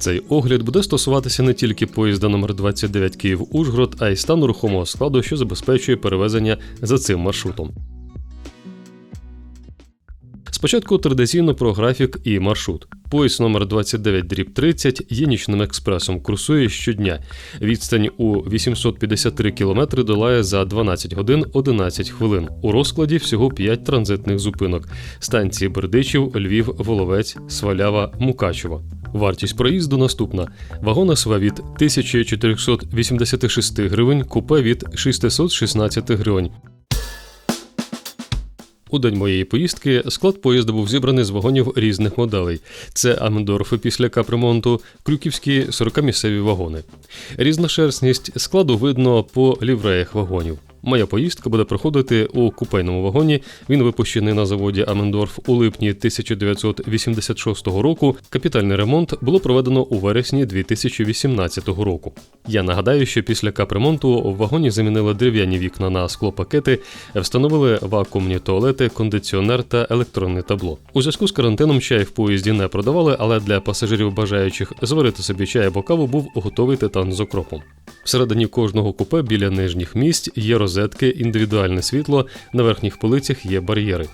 Цей огляд буде стосуватися не тільки поїзда номер 29 Київ-Ужгород, а й стану рухомого складу, що забезпечує перевезення за цим маршрутом. Спочатку традиційно про графік і маршрут. Поїзд номер 29 дріб 30 є нічним експресом, курсує щодня. Відстань у 853 км долає за 12 годин 11 хвилин. У розкладі всього 5 транзитних зупинок: станції Бердичів, Львів, Воловець, Свалява, Мукачево. Вартість проїзду наступна: вагон СВ від 1486 гривень, купе від 616 гривень. У день моєї поїздки склад поїзда був зібраний з вагонів різних моделей. Це Амендорфи після капремонту, крюківські 40-місцеві вагони. Різношерстність складу видно по лівреях вагонів. Моя поїздка буде проходити у купейному вагоні. Він випущений на заводі Амендорф у липні 1986 року. Капітальний ремонт було проведено у вересні 2018 року. Я нагадаю, що після капремонту в вагоні замінили дерев'яні вікна на склопакети, встановили вакуумні туалети, кондиціонер та електронне табло. У зв'язку з карантином чай в поїзді не продавали, але для пасажирів, бажаючих зварити собі чай або каву, був готовий титан з окропом. Всередині кожного купе біля нижніх місць є розетки, індивідуальне світло, на верхніх полицях є бар'єри.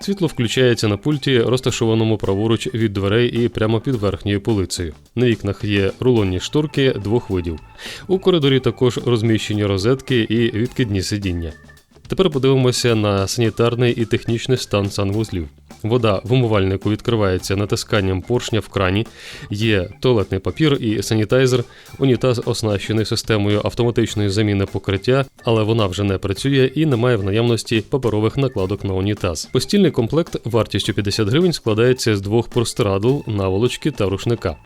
Світло включається на пульті, розташованому праворуч від дверей і прямо під верхньою полицею. На вікнах є рулонні шторки двох видів. У коридорі також розміщені розетки і відкидні сидіння. Тепер подивимося на санітарний і технічний стан санвузлів. Вода в умивальнику відкривається натисканням поршня в крані, є туалетний папір і санітайзер. Унітаз оснащений системою автоматичної заміни покриття, але вона вже не працює і не має в наявності паперових накладок на унітаз. Постільний комплект вартістю 50 гривень складається з двох простирадл, наволочки та рушника.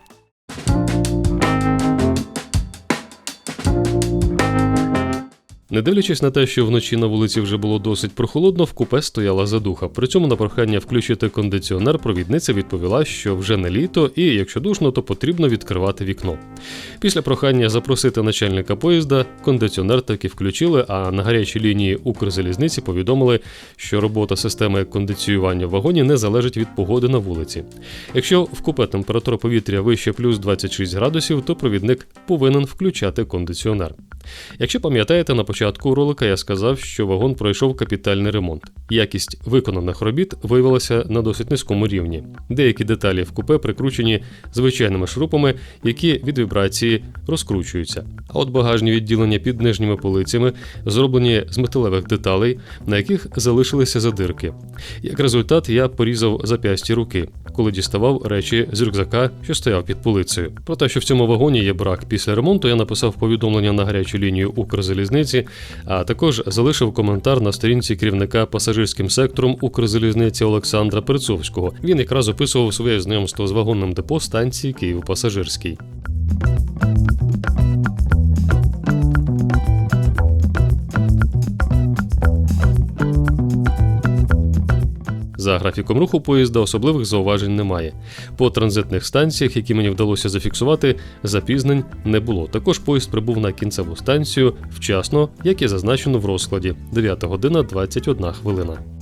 Не дивлячись на те, що вночі на вулиці вже було досить прохолодно, в купе стояла задуха. При цьому на прохання включити кондиціонер провідниця відповіла, що вже не літо, і якщо душно, то потрібно відкривати вікно. Після прохання запросити начальника поїзда, кондиціонер таки включили, а на гарячій лінії Укрзалізниці повідомили, що робота системи кондиціювання в вагоні не залежить від погоди на вулиці. Якщо в купе температура повітря вище плюс 26 градусів, то провідник повинен включати кондиціонер. Якщо пам'ятаєте, на початку ролика я сказав, що вагон пройшов капітальний ремонт. Якість виконаних робіт виявилася на досить низькому рівні. Деякі деталі в купе прикручені звичайними шурупами, які від вібрації розкручуються. А от багажні відділення під нижніми полицями зроблені з металевих деталей, на яких залишилися задирки. Як результат, я порізав зап'ясті руки, коли діставав речі з рюкзака, що стояв під полицею. Про те, що в цьому вагоні є брак після ремонту, я написав повідомлення на гарячу лінію Укрзалізниці, а також залишив коментар на сторінці керівника пасажирським сектором Укрзалізниці Олександра Перцовського. Він якраз описував своє знайомство з вагонним депо станції Київ-Пасажирський. За графіком руху поїзда особливих зауважень немає. По транзитних станціях, які мені вдалося зафіксувати, запізнень не було. Також поїзд прибув на кінцеву станцію вчасно, як і зазначено в розкладі 9 година 21 хвилина.